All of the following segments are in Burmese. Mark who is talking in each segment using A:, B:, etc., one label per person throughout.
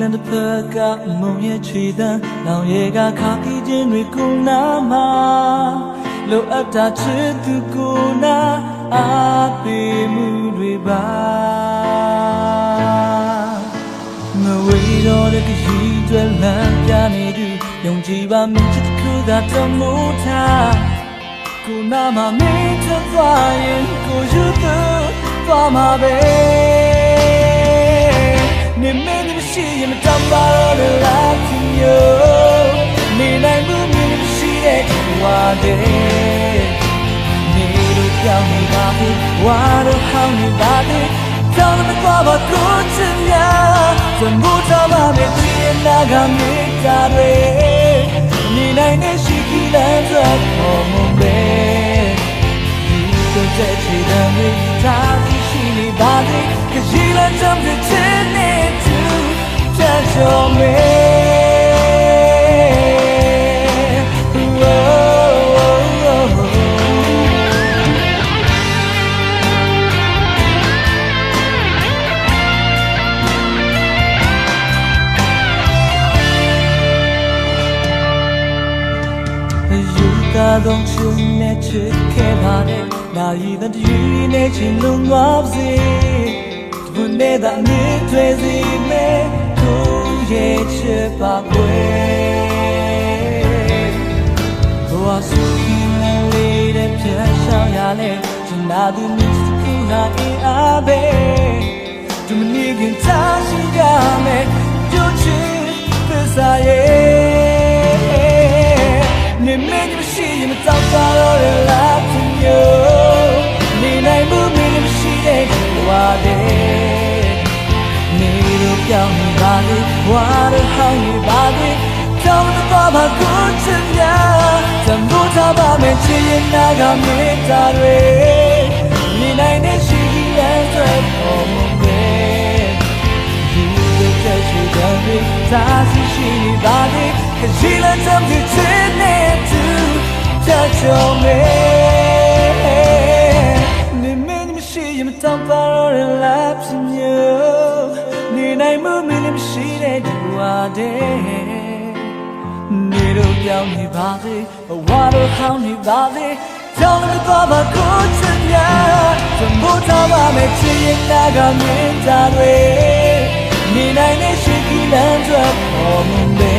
A: စ်ခီလန်တစ်ဖက်ကမုံရဲ့ချွေတန်းလောင်ရဲကခါကီခြင်းတွေကိုနာမှာလိုအပ်တာချစ်သူကိုနာအားပေးမှုတွေပါငဝေတော်တဲ့ခရီးတွေလမ်းပြနေသူယုံကြည်ပါမင်းချစ်တစ်ခုသာတမိုးထားကိုနာမမင်းချစ်သွားရင်ကိုယူသူသွားမှာပဲ ရင်မတမ်းပါတော့လားခင်ယောနေနိုင်မှုမင်းမရှိတဲ့ဝါတဲ့နေလို့ကြောင်းနေပါဘူးဝါတော့ဟောင်းနေပါသေးကြောင်းမသွားပါကိုချင်များစမိုးတော်ပါမယ်ဒီနာ touch on me. Whoa. ယူကာတော့ချင်နဲ့ချစ်ခဲ့ပါနဲ့နာရီတဲ့ယူနဲ့ချင်လုံးသွားစေဒီ ရဲ့ချစ်ပါကွယ်ဘဝစုခင်လေးတဲ့ပြတ်ရှောင်ရလဲချင်နာသူမြစ်ကူနာအင်းအားပဲဒီမနေ့ကချာရှိရမယ်ကြိုချစ်သစ္စာရဲ့နေမင်းမရှိရင်မတောက်ပါတော့ရလား ပြောင်းနေပါလေဝါတော့ဟောင်းနေပါလေကြောင်းတော့ပါကိုချင်များတမိုးထားပါမယ်ချင်ရင်နာကမေတ္တာတွေနေနိုင်တဲ့ရှိရန်တွေပေါ်မမဲဒီလိုကြည့်ချင်တယ်သာစီရှိနေပါလေခကြီးလမ်းမ်းဖြစ်နေသူ touch on me ရှိတဲ့ဒီဝါတဲ့နေတော့ပြောင်းနေပါစေဘဝတော့ခေါင်းနေပါစေကြောင်းလို့တော့ဘာကိုချင်များသမိုးထားပါမယ်ချင်ရင်နာကမင်းသားတွေနေနိုင်တဲ့ရှိကီလမ်းတွေပေါ်မမဲ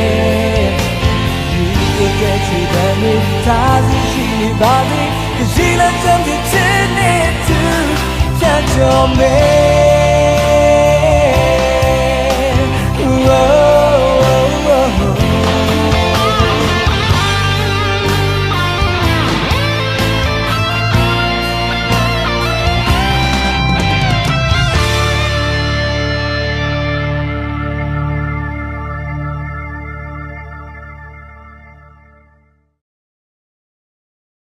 A: You could get you that me Tazi she me body Cause she let them get in it too Touch on me